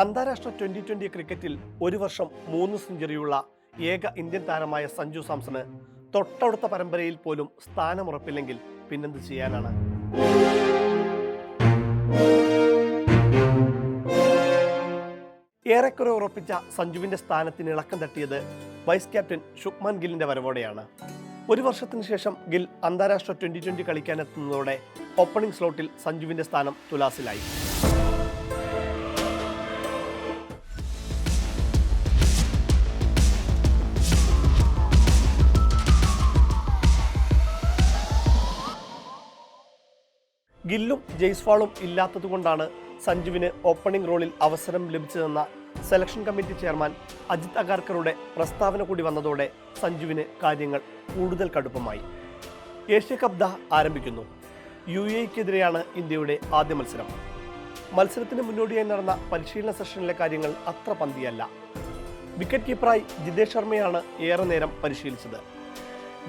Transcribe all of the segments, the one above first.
അന്താരാഷ്ട്ര twenty twenty ക്രിക്കറ്റിൽ ഒരു വർഷം മൂന്ന് സെഞ്ചുറിയുള്ള ഏക ഇന്ത്യൻ താരമായ സഞ്ജു സാംസണ് തൊട്ടടുത്ത പരമ്പരയിൽ പോലും സ്ഥാനമുറപ്പില്ലെങ്കിൽ പിന്നെന്ത് ചെയ്യാനാണ്? ഏറെക്കുറെ ഉറപ്പിച്ച സഞ്ജുവിന്റെ സ്ഥാനത്തിന് ഇളക്കം തട്ടിയത് വൈസ് ക്യാപ്റ്റൻ ശുഭ്മാൻ ഗില്ലിന്റെ വരവോടെയാണ്. ഒരു വർഷത്തിന് ശേഷം ഗിൽ അന്താരാഷ്ട്ര ട്വന്റി ട്വന്റി കളിക്കാനെത്തുന്നതോടെ ഓപ്പണിംഗ് സ്ലോട്ടിൽ സഞ്ജുവിന്റെ സ്ഥാനം തുലാസിലായി. ഗില്ലും ജയ്സ്വാളും ഇല്ലാത്തതുകൊണ്ടാണ് സഞ്ജുവിന് ഓപ്പണിംഗ് റോളിൽ അവസരം ലഭിച്ചതെന്ന സെലക്ഷൻ കമ്മിറ്റി ചെയർമാൻ അജിത് അഗാർക്കറുടെ പ്രസ്താവന കൂടി വന്നതോടെ സഞ്ജുവിന് കാര്യങ്ങൾ കൂടുതൽ കടുപ്പമായി. ഏഷ്യ കപ്പ് ദ ആരംഭിക്കുന്നു. യു എക്കെതിരെയാണ് ഇന്ത്യയുടെ ആദ്യ മത്സരം. മത്സരത്തിന് മുന്നോടിയായി നടന്ന പരിശീലന സെഷനിലെ കാര്യങ്ങൾ അത്ര പന്തിയല്ല. വിക്കറ്റ് കീപ്പറായി ജിതേഷ് ശർമ്മയാണ് ഏറെ നേരം പരിശീലിച്ചത്.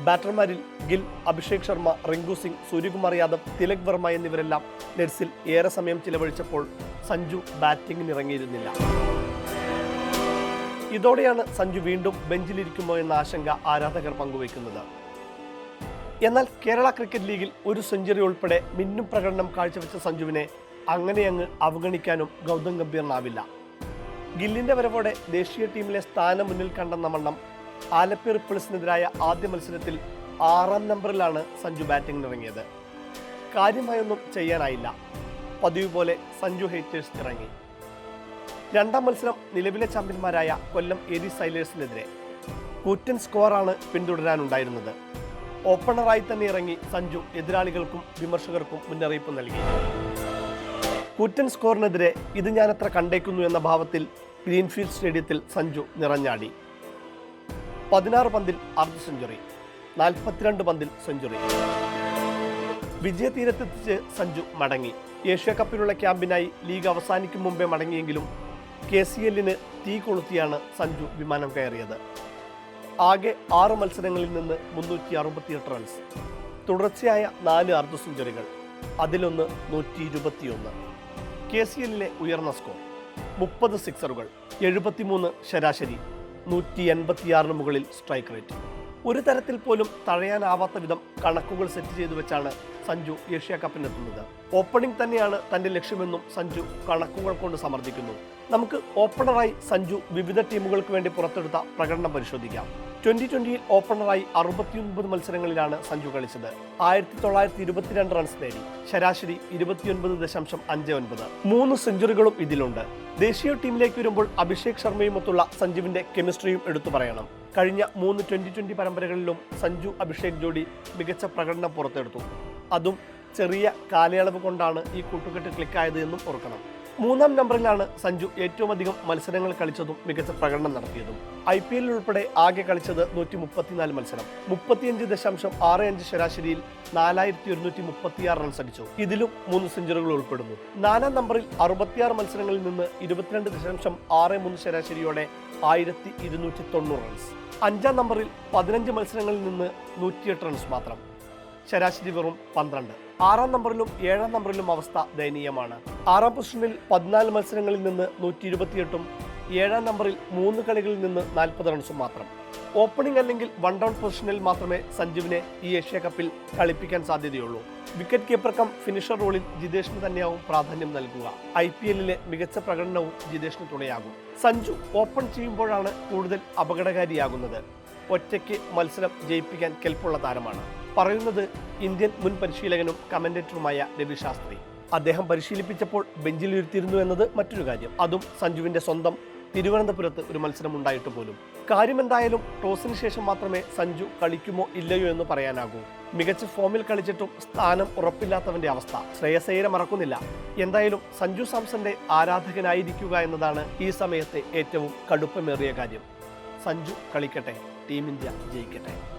ബാറ്റർമാരിൽ ഗിൽ അഭിഷേക് ശർമ്മ റിങ്കു സിംഗ് സൂര്യകുമാർ യാദവ് തിലക് വർമ്മ എന്നിവരെല്ലാം നെറ്റ്സിൽ ഏറെ സമയം ചിലവഴിച്ചപ്പോൾ സഞ്ജു ബാറ്റിംഗിന് ഇറങ്ങിയിരുന്നില്ല ഇതോടെയാണ് സഞ്ജു വീണ്ടും ബെഞ്ചിലിരിക്കുമോ എന്ന ആശങ്ക ആരാധകർ പങ്കുവയ്ക്കുന്നത്. എന്നാൽ കേരള ക്രിക്കറ്റ് ലീഗിൽ ഒരു സെഞ്ചുറി ഉൾപ്പെടെ മിന്നും പ്രകടനം കാഴ്ചവെച്ച സഞ്ജുവിനെ അങ്ങനെ അങ്ങ് അവഗണിക്കാനും ഗൗതം ഗംഭീറിനാവില്ല. ഗില്ലിന്റെ വരവോടെ ദേശീയ ടീമിലെ സ്ഥാനം മുന്നിൽ കണ്ടെന്ന വണ്ണം ആലപ്പി റിപ്പിൾസിനെതിരായ ആദ്യ മത്സരത്തിൽ ആറാം നമ്പറിലാണ് സഞ്ജു ബാറ്റിംഗിന് ഇറങ്ങിയത്. കാര്യമായൊന്നും ചെയ്യാനായില്ല. പതിവ് പോലെ സഞ്ജു ഹേറ്റേഴ്സ് ഇറങ്ങി. രണ്ടാം മത്സരം നിലവിലെ ചാമ്പ്യന്മാരായ കൊല്ലം എരി സൈലേഴ്സിനെതിരെ കൂറ്റൻ സ്കോറാണ് പിന്തുടരാനുണ്ടായിരുന്നത്. ഓപ്പണറായി തന്നെ ഇറങ്ങി സഞ്ജു എതിരാളികൾക്കും വിമർശകർക്കും മുന്നറിയിപ്പ് നൽകി. കൂറ്റൻ സ്കോറിനെതിരെ ഇത് ഞാനത്ര കണ്ടേക്കുന്നു എന്ന ഭാവത്തിൽ ഗ്രീൻഫീൽഡ് സ്റ്റേഡിയത്തിൽ സഞ്ജു നിറഞ്ഞാടി. പതിനാറ് പന്തിൽ അർദ്ധ സെഞ്ചുറി നാൽപ്പത്തിരണ്ട് പന്തിൽ സെഞ്ചുറി. വിജയതീരത്തെത്തിച്ച് സഞ്ജു മടങ്ങി. ഏഷ്യ കപ്പിലുള്ള ക്യാമ്പിനായി ലീഗ് അവസാനിക്കും മുമ്പേ മടങ്ങിയെങ്കിലും കെ സി എല്ലിന് തീ കൊളുത്തിയാണ് സഞ്ജു വിമാനം കയറിയത്. ആകെ ആറ് മത്സരങ്ങളിൽ നിന്ന് മുന്നൂറ്റി അറുപത്തിയെട്ട് റൺസ് തുടർച്ചയായ നാല് അർദ്ധ സെഞ്ചുറികൾ അതിലൊന്ന് നൂറ്റി ഇരുപത്തിയൊന്ന്. കെ സി എല്ലിലെ ഉയർന്ന സ്കോർ മുപ്പത് സിക്സറുകൾ എഴുപത്തിമൂന്ന് ശരാശരി. നൂറ്റി എൺപത്തിയാറിന് മുകളിൽ സ്ട്രൈക്ക് റേറ്റ്. ഒരു തരത്തിൽ പോലും തഴയാനാവാത്ത വിധം കണക്കുകൾ സെറ്റ് ചെയ്തു വെച്ചാണ് സഞ്ജു ഏഷ്യ കപ്പിനെത്തുന്നത് ഓപ്പണിംഗ് തന്നെയാണ് തന്റെ ലക്ഷ്യമെന്നും സഞ്ജു കണക്കുകൾ കൊണ്ട് സമർത്ഥിക്കുന്നു. നമുക്ക് ഓപ്പണറായി സഞ്ജു വിവിധ ടീമുകൾക്ക് വേണ്ടി പുറത്തെടുത്ത പ്രകടനം പരിശോധിക്കാം. ട്വന്റി ട്വന്റിയിൽ ഓപ്പണറായി അറുപത്തിയൊൻപത് മത്സരങ്ങളിലാണ് സഞ്ജു കളിച്ചത്. ആയിരത്തി തൊള്ളായിരത്തി ഇരുപത്തിരണ്ട് റൺസ് നേടി. ശരാശരി ഇരുപത്തിയൊൻപത് ദശാംശം അഞ്ച് ഒൻപത്. മൂന്ന് സെഞ്ചുറികളും ഇതിലുണ്ട്. ദേശീയ ടീമിലേക്ക് വരുമ്പോൾ അഭിഷേക് ശർമ്മയുമൊത്തുള്ള സഞ്ജുവിന്റെ കെമിസ്ട്രിയും എടുത്തു പറയണം. കഴിഞ്ഞ മൂന്ന് ട്വന്റി ട്വന്റി പരമ്പരകളിലും സഞ്ജു അഭിഷേക് ജോഡി മികച്ച പ്രകടനം പുറത്തെടുത്തു. അതും ചെറിയ കാലയളവ് കൊണ്ടാണ് ഈ കൂട്ടുകെട്ട് ക്ലിക്കായത് എന്നും ഓർക്കണം. മൂന്നാം നമ്പറിലാണ് സഞ്ജു ഏറ്റവും അധികം മത്സരങ്ങൾ കളിച്ചതും മികച്ച പ്രകടനം നടത്തിയതും. ഐ പി എല്ലിൽ ഉൾപ്പെടെ ആകെ കളിച്ചത് നൂറ്റി മുപ്പത്തിനാല് മത്സരം. മുപ്പത്തിയഞ്ച് ദശാംശം ആറ് അഞ്ച് ശരാശരിയിൽ നാലായിരത്തി ഒരുന്നൂറ്റി മുപ്പത്തിയാറ് റൺസ് അടിച്ചു. ഇതിലും മൂന്ന് സെഞ്ചുറികൾ ഉൾപ്പെടുന്നു. നാലാം നമ്പറിൽ അറുപത്തിയാറ് മത്സരങ്ങളിൽ നിന്ന് ഇരുപത്തിരണ്ട് ദശാംശം ആറ് മൂന്ന് ശരാശരിയോടെ ആയിരത്തി ഇരുന്നൂറ്റി തൊണ്ണൂറ് റൺസ് അഞ്ചാം നമ്പറിൽ പതിനഞ്ച് മത്സരങ്ങളിൽ നിന്ന് നൂറ്റിയെട്ട് റൺസ് മാത്രം. ശരാശരി വെറും പന്ത്രണ്ട്. ആറാം നമ്പറിലും ഏഴാം നമ്പറിലും അവസ്ഥ ദയനീയമാണ്. ആറാം പൊസിഷനിൽ പതിനാല് മത്സരങ്ങളിൽ നിന്ന് നൂറ്റി ഇരുപത്തിയെട്ടും ഏഴാം നമ്പറിൽ മൂന്ന് കളികളിൽ നിന്ന് നാൽപ്പത് റൺസും മാത്രം. ഓപ്പണിംഗ് അല്ലെങ്കിൽ വൺ ഡൗൺ പൊസിഷനിൽ മാത്രമേ സഞ്ജുവിനെ ഈ ഏഷ്യ കപ്പിൽ കളിപ്പിക്കാൻ സാധ്യതയുള്ളൂ. വിക്കറ്റ് കീപ്പർ കം ഫിനിഷർ റോളിൽ ജിതേഷിന് തന്നെയാവും പ്രാധാന്യം നൽകുക. ഐ പി എല്ലിലെ മികച്ച പ്രകടനവും ജിതേഷിന് തുണയാകും. സഞ്ജു ഓപ്പൺ ചെയ്യുമ്പോഴാണ് കൂടുതൽ അപകടകാരിയാകുന്നത്. ഒറ്റയ്ക്ക് മത്സരം ജയിപ്പിക്കാൻ കെൽപ്പുള്ള താരമാണ്. പറയുന്നത് ഇന്ത്യൻ മുൻ പരിശീലകനും കമന്റേറ്ററുമായ രവി ശാസ്ത്രി. അദ്ദേഹം പരിശീലിപ്പിച്ചപ്പോൾ ബെഞ്ചിലിരുത്തിയിരുന്നു എന്നത് മറ്റൊരു കാര്യം. അതും സഞ്ജുവിന്റെ സ്വന്തം തിരുവനന്തപുരത്ത് ഒരു മത്സരം ഉണ്ടായിട്ട് പോലും. കാര്യമെന്തായാലും ടോസിന് ശേഷം മാത്രമേ സഞ്ജു കളിക്കുമോ ഇല്ലയോ എന്ന് പറയാനാകൂ. മികച്ച ഫോമിൽ കളിച്ചിട്ടും സ്ഥാനം ഉറപ്പില്ലാത്തവന്റെ അവസ്ഥ ശ്രേയസയ്യരെ മറക്കുന്നില്ല. എന്തായാലും സഞ്ജു സാംസന്റെ ആരാധകനായിരിക്കുക എന്നതാണ് ഈ സമയത്തെ ഏറ്റവും കടുപ്പമേറിയ കാര്യം. സഞ്ജു കളിക്കട്ടെ ടീം ഇന്ത്യ ജയിക്കട്ടെ.